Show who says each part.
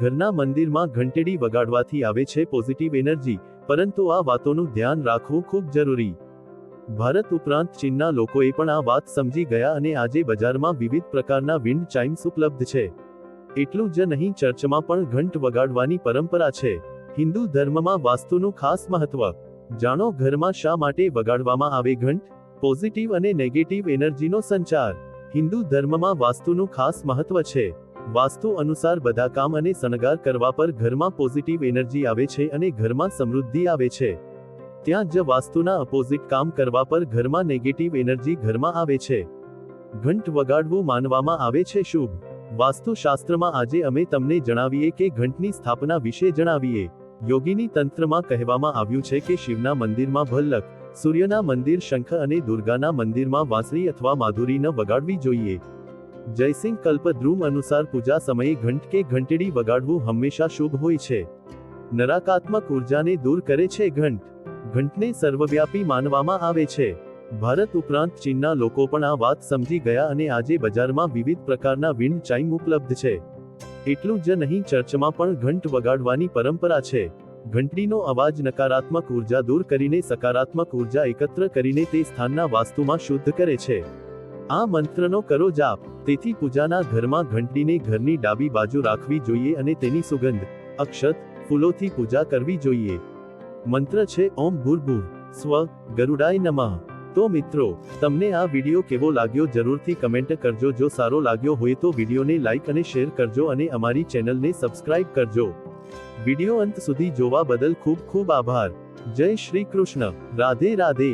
Speaker 1: ઘરના મંદિરમાં ઘંટેડી વગાડવાથી આવે છે પોઝિટિવ એનર્જી પરંતુ આ વાતોનું ધ્યાન રાખવું ખૂબ જરૂરી. ભારત ઉપરાંત ચીનના લોકોએ પણ આ વાત સમજી ગયા અને આજે બજારમાં વિવિધ પ્રકારના વિન્ડ ચાઇમ્સ ઉપલબ્ધ છે. એટલું જ નહીં, ચર્ચમાં પણ ઘંટ વગાડવાની પરંપરા છે. હિન્દુ ધર્મમાં વાસ્તુનું ખાસ મહત્વ. જાણો ઘરમાં શા માટે વગાડવામાં આવે ઘંટ? પોઝિટિવ અને નેગેટિવ એનર્જીનો સંચાર. હિન્દુ ધર્મમાં વાસ્તુનું ખાસ મહત્વ છે. વાસ્તુ અનુસાર બધા કામ અને શણગાર કરવા પર ઘરમાં પોઝિટિવ એનર્જી આવે છે અને ઘરમાં સમૃદ્ધિ આવે છે. ત્યાં જ વાસ્તુના અપોઝિટ કામ કરવા પર ઘરમાં નેગેટિવ એનર્જી ઘરમાં આવે છે. ઘંટ વગાડવું માનવામાં આવે છે શુભ. વાસ્તુશાસ્ત્રમાં આજે અમે તમને જણાવીએ કે ઘંટની સ્થાપના વિશે જણાવીએ. યોગીની તંત્રમાં કહેવામાં આવ્યું છે કે શિવના મંદિરમાં ભલ્લક, સૂર્યના મંદિર શંખ અને દુર્ગાના મંદિરમાં વાંસળી અથવા માધુરી ન વગાડવી જોઈએ. જયસિંહ કલ્પદ્રુમ અનુસાર પૂજા સમયે ઘંટ કે ઘંટડી વગાડવું હંમેશા શુભ હોય છે. નરાકાત્મક ઉર્જાને દૂર કરે છે ઘંટ. ઘંટને સર્વવ્યાપી માનવામાં આવે છે. ભારત ઉપરાંત ચીનના લોકો પણ આ વાત સમજી ગયા અને આજે બજારમાં વિવિધ પ્રકારના વિન્ડ ચાઇમ ઉપલબ્ધ છે. એટલું જ નહીં, ચર્ચમાં પણ ઘંટ વગાડવાની પરંપરા છે. ઘંટડીનો અવાજ નકારાત્મક ઊર્જા દૂર કરીને સકારાત્મક ઊર્જા એકત્ર કરીને તે સ્થાનના વાસ્તુમાં શુદ્ધ કરે છે. આ મંત્રનો કરો જાપ. તેથી પૂજાના ઘરમાં ઘંટડીને ઘરની ડાબી બાજુ રાખવી જોઈએ અને તેની સુગંધ, અક્ષત, ફૂલોથી પૂજા કરવી જોઈએ. મંત્ર છે, ઓમ ભૂર્ભુવ સ્વ, ગરુડાય નમઃ. તો મિત્રો, તમને આ વીડિયો કેવો લાગ્યો જરૂરથી કમેન્ટ કરજો. જો સારો લાગ્યો હોય તો વિડીયોને લાઇક અને શેર કરજો અને અમારી ચેનલને સબસ્ક્રાઇબ કરજો. વીડિયો અંત સુધી જોવા બદલ ખૂબ ખૂબ આભાર. જય શ્રી કૃષ્ણ. રાધે રાધે.